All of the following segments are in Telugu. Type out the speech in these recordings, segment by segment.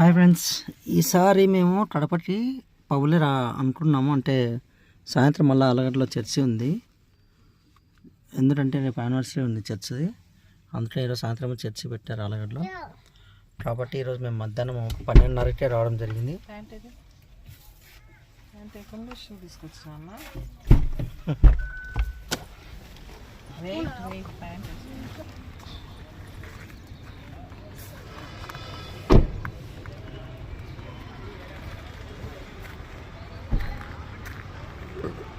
హాయ్ ఫ్రెండ్స్ ఈసారి మేము కడపకి పౌలే రా అనుకున్నాము. అంటే సాయంత్రం మళ్ళీ అలగడ్డలో చర్చి ఉంది. ఎందుకంటే రేపు యానివర్సరీ ఉంది చర్చిది అందుకే ఈరోజు సాయంత్రం చర్చి పెట్టారు అలగడ్డలో. కాబట్టి ఈరోజు మేము మధ్యాహ్నం పన్నెండున్నరకే రావడం జరిగింది. తీసుకొచ్చిన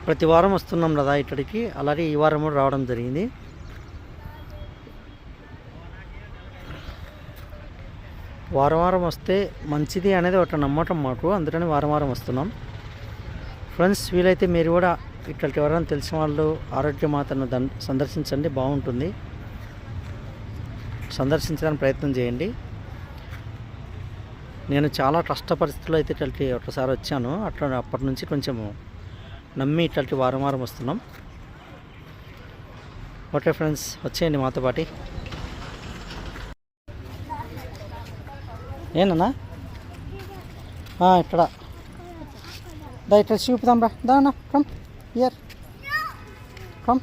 ప్రతి వారం వస్తున్నాం కదా ఇక్కడికి. అలాగే ఈ వారం కూడా రావడం జరిగింది. వారం వారం వస్తే మంచిది అనేది ఒక నమ్మటం మాకు. అందుకని వారం వారం వస్తున్నాం. ఫ్రెండ్స్ వీలైతే మీరు కూడా ఇక్కడికి ఎవరైనా తెలిసిన వాళ్ళు ఆరోగ్య మాతను దం సందర్శించండి బాగుంటుంది. సందర్శించడానికి ప్రయత్నం చేయండి. నేను చాలా కష్ట పరిస్థితుల్లో అయితే ఇక్కడికి ఒకసారి వచ్చాను. అట్లా అప్పటి నుంచి కొంచెము నమ్మి ఇట్లాంటి వారం వారం వస్తున్నాం. ఓకే ఫ్రెండ్స్ వచ్చేయండి మాతో పాటి. ఏనన్నా ఇక్కడ. దా ఇట్లా చూపుదాం రా. దానా కమ్ ఇయర్ కమ్